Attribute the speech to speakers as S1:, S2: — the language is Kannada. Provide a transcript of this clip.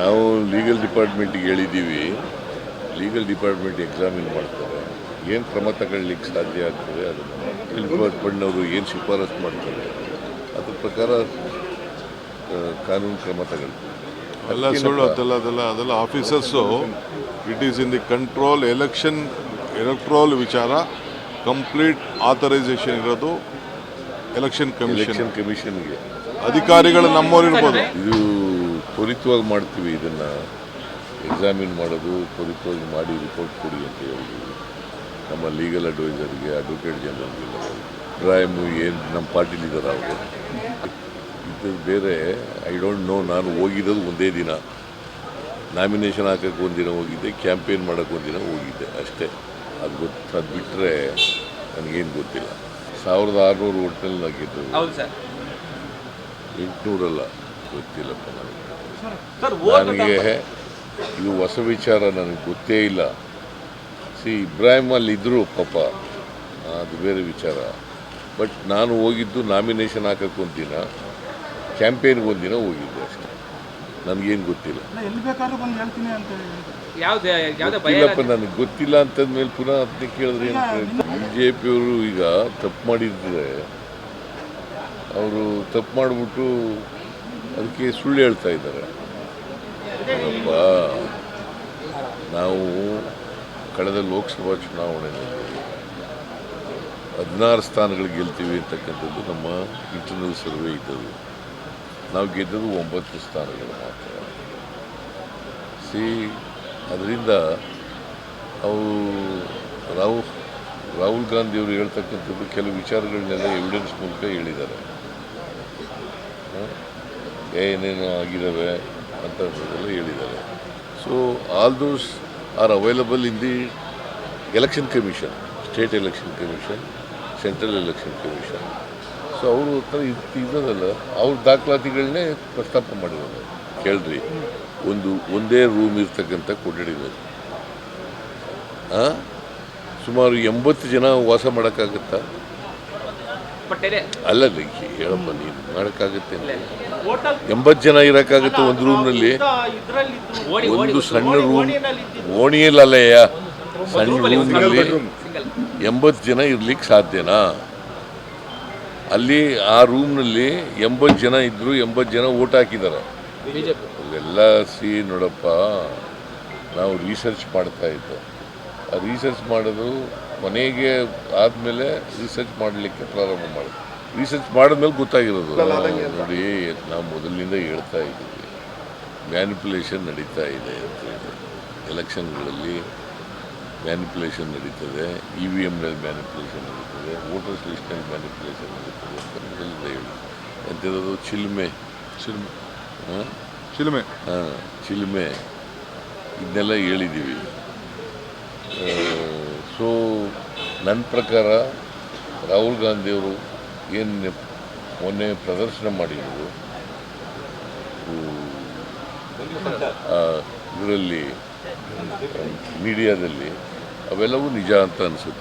S1: ನಾವು ಲೀಗಲ್ ಡಿಪಾರ್ಟ್ಮೆಂಟಿಗೆ ಹೇಳಿದ್ದೀವಿ. ಲೀಗಲ್ ಡಿಪಾರ್ಟ್ಮೆಂಟ್ ಎಕ್ಸಾಮಿನ್ ಮಾಡ್ತಾರೆ. ಏನು ಕ್ರಮ ತಗೊಳ್ಳಿಕ್ಕೆ ಸಾಧ್ಯ ಆಗ್ತದೆ ಅದನ್ನು ಡಿಪಾರ್ಟ್ಮೆಂಟ್ನವರು ಏನು ಶಿಫಾರಸು ಮಾಡ್ತಾರೆ. ಅದ್ರ ಪ್ರಕಾರ ಕಾನೂನು ಕ್ರಮ ತಗೊಳ್ತೀವಿ
S2: ಎಲ್ಲ ಸುಳ್ಳು ಅದೆಲ್ಲ ಅದೆಲ್ಲ ಅದೆಲ್ಲ officers it is in the control election electoral ವಿಚಾರ ಕಂಪ್ಲೀಟ್ ಆಥರೈಸೇಷನ್ ಇರೋದು ಎಲೆಕ್ಷನ್ ಕಮಿಷನ್
S1: ಎಲೆಕ್ಷನ್ ಕಮಿಷನ್ಗೆ
S2: ಅಧಿಕಾರಿಗಳು ನಮ್ಮವ್ರು ಇರ್ಬೋದು.
S1: ಇದು ತ್ವರಿತವಾಗಿ ಮಾಡ್ತೀವಿ ಇದನ್ನು. ಎಕ್ಸಾಮಿನ್ ಮಾಡೋದು ತ್ವರಿತವಾಗಿ ಮಾಡಿ ರಿಪೋರ್ಟ್ ಕೊಡಿ ಅಂತ ಹೇಳಿದ್ವಿ. ನಮ್ಮ ಲೀಗಲ್ ಅಡ್ವೈಸರ್ಗೆ ಅಡ್ವೊಕೇಟ್ ಜನರಲ್ಗೆಲ್ಲ ಡ್ರಾಯಮು ಏನು ನಮ್ಮ ಪಾರ್ಟಿಲಿದ್ದಾರೆ ಅವರು. ಇದು ಬೇರೆ ಐ ಡೋಂಟ್ ನೋ ನಾನು ಹೋಗಿರೋದು ಒಂದೇ ದಿನ. ನಾಮಿನೇಷನ್ ಹಾಕೋಕ್ಕೆ ಒಂದಿನ ಹೋಗಿದ್ದೆ ಕ್ಯಾಂಪೇನ್ ಮಾಡೋಕ್ಕೆ ಒಂದಿನ ಹೋಗಿದ್ದೆ ಅಷ್ಟೇ. ಅದು ಗೊತ್ತು ಅದು ಬಿಟ್ಟರೆ ನನಗೇನು ಗೊತ್ತಿಲ್ಲ. ಸಾವಿರದ ಆರುನೂರು ಗೆದ್ದು
S3: ಹೌದು ಸರ್.
S1: ಎಂಟುನೂರಲ್ಲ. ಗೊತ್ತಿಲ್ಲಪ್ಪ ನನಗೆ ನನಗೆ ಇದು ಹೊಸ ವಿಚಾರ ನನಗೆ ಗೊತ್ತೇ ಇಲ್ಲ. ಸಿ ಇಬ್ರಾಹಿಂ ಅಲ್ಲಿ ಇದ್ದರು ಪಾಪ ಅದು ಬೇರೆ ವಿಚಾರ. ಬಟ್ ನಾನು ಹೋಗಿದ್ದು ನಾಮಿನೇಷನ್ ಹಾಕಕ್ಕೆ ಒಂದಿನ ಕ್ಯಾಂಪೇನ್ಗೆ ಒಂದಿನ ಹೋಗಿದ್ದೆ ಅಷ್ಟೇ. ನನಗೇನು ಗೊತ್ತಿಲ್ಲ.
S4: ಎಲ್ಲಿ ಬೇಕಾದ್ರೂ ಬಂದು ಹೇಳ್ತೀನಿ ಅಂತ ಹೇಳಿ.
S3: ಯಾವ್ದು ಭಯ
S1: ಇಲ್ಲಪ್ಪ ನನಗೆ ಗೊತ್ತಿಲ್ಲ ಅಂತಂದ್ಮೇಲೆ ಪುನಃ ಅದನ್ನೇ ಕೇಳಿದ್ರೆ ಏನು ಬಿ ಜೆ ಪಿಯವರು ಈಗ ತಪ್ಪು ಮಾಡಿದ್ರೆ ಅವರು ತಪ್ಪು ಮಾಡಿಬಿಟ್ಟು ಅದಕ್ಕೆ ಸುಳ್ಳು ಹೇಳ್ತಾ ಇದ್ದಾರೆ. ನಾವು ಕಳೆದ ಲೋಕಸಭಾ ಚುನಾವಣೆಯಲ್ಲಿ ಹದಿನಾರು ಸ್ಥಾನಗಳು ಗೆಲ್ತೀವಿ ಅಂತಕ್ಕಂಥದ್ದು ನಮ್ಮ ಇಂಟರ್ನಲ್ ಸರ್ವೆ ಇದ್ದದ್ದು. ನಾವು ಗೆದ್ದದ್ದು ಒಂಬತ್ತು ಸ್ಥಾನಗಳು ಮಾತ್ರ. ಸಿ ಅದರಿಂದ ಅವು ರಾಹುಲ್ ರಾಹುಲ್ ಗಾಂಧಿಯವರು ಹೇಳ್ತಕ್ಕಂಥದ್ದು ಕೆಲವು ವಿಚಾರಗಳನ್ನೆಲ್ಲ ಎವಿಡೆನ್ಸ್ ಮೂಲಕ ಹೇಳಿದ್ದಾರೆ? ಏನೇನು ಆಗಿದ್ದಾವೆ ಅಂತ ಹೇಳಿದ್ದಾರೆ. So all those are available in the election commission state election commission central election commission so ಅವರು ಇದ್- ಇದ್ದದಲ್ಲ ಅವ್ರ ದಾಖಲಾತಿಗಳನ್ನೇ ಪ್ರಸ್ತಾಪ ಮಾಡಿದ್ದಾರೆ ಕೇಳ್ರಿ, ಒಂದು, ಒಂದೇ ರೂಮ್ ಇರ್ತಕ್ಕಂಥ ಆ? ಸುಮಾರು ಎಂಬತ್ತು ಜನ ವಾಸ ಮಾಡೋಕ್ಕಾಗತ್ತಾ? ಅಲ್ಲ ಹೇಳಪ್ಪ ನೀನು ಮಾಡಕ್ಕಾಗತ್ತೆ ಎಂಬತ್ತು ಜನ ಇರೋಕ್ಕಾಗತ್ತೆ ಒಂದು ರೂಮ್ನಲ್ಲಿ ಒಂದು ಸಣ್ಣ ರೂಮ್ ಓಣಿಯಲ್ಲಯ್ಯ ಸಣ್ಣ ರೂಮ್ನಲ್ಲಿ ಎಂಬತ್ತು ಜನ ಇರ್ಲಿಕ್ಕೆ ಸಾಧ್ಯನಾ? ಅಲ್ಲಿ ಆ ರೂಮ್ನಲ್ಲಿ ಎಂಬತ್ತು ಜನ ಇದ್ರು ಎಂಬತ್ತು ಜನ ಓಟ್ ಹಾಕಿದ್ದಾರೆ
S3: ಎಲ್ಲ
S1: ಅವೆಲ್ಲ ಸಿ ನೋಡಪ್ಪ ನಾವು ರಿಸರ್ಚ್ ಮಾಡ್ತಾ ಇದ್ದೋ. ರಿಸರ್ಚ್ ಮಾಡೋದು ಮನೆಗೆ ಆದಮೇಲೆ ರಿಸರ್ಚ್ ಮಾಡಲಿಕ್ಕೆ ಪ್ರಾರಂಭ ಮಾಡಿದ್ವಿ ರಿಸರ್ಚ್ ಮಾಡಿದ್ಮೇಲೆ ಗೊತ್ತಾಗಿರೋದು ನೋಡಿ ನಾವು ಮೊದಲಿನಿಂದ ಹೇಳ್ತಾ ಇದ್ದೀವಿ ಮ್ಯಾನಿಪುಲೇಷನ್ ನಡೀತಾ ಇದೆ ಅಂತ ಹೇಳಿ ಎಲೆಕ್ಷನ್ಗಳಲ್ಲಿ ಮ್ಯಾನಿಪುಲೇಷನ್ ನಡೀತದೆ ಇ ವಿ ಎಮ್ನಲ್ಲಿ ಮ್ಯಾನಿಪುಲೇಷನ್ ನಡೀತದೆ ವೋಟರ್ಸ್ ಲಿಸ್ಟ್ನಲ್ಲಿ ಮ್ಯಾನಿಪುಲೇಷನ್ ನಡೀತದೆ ಅಂತ ಹೇಳಿ. ಎಂಥದ್ದು ಚಿಲ್ಮೆ.
S2: ಚಿಲ್ಮೆ.
S1: ಹಾಂ?
S2: ಚಿಲ್ಮೆ.
S1: ಹಾಂ ಚಿಲ್ಮೆ. ಇದನ್ನೆಲ್ಲ ಹೇಳಿದ್ದೀವಿ ಸೊ ನನ್ನ ಪ್ರಕಾರ ರಾಹುಲ್ ಗಾಂಧಿಯವರು ಏನು ಮೊನ್ನೆ ಪ್ರದರ್ಶನ ಮಾಡಿದರು ಇದರಲ್ಲಿ ಮೀಡಿಯಾದಲ್ಲಿ, ಅವೆಲ್ಲವೂ ನಿಜ ಅಂತ ಅನಿಸುತ್ತೆ.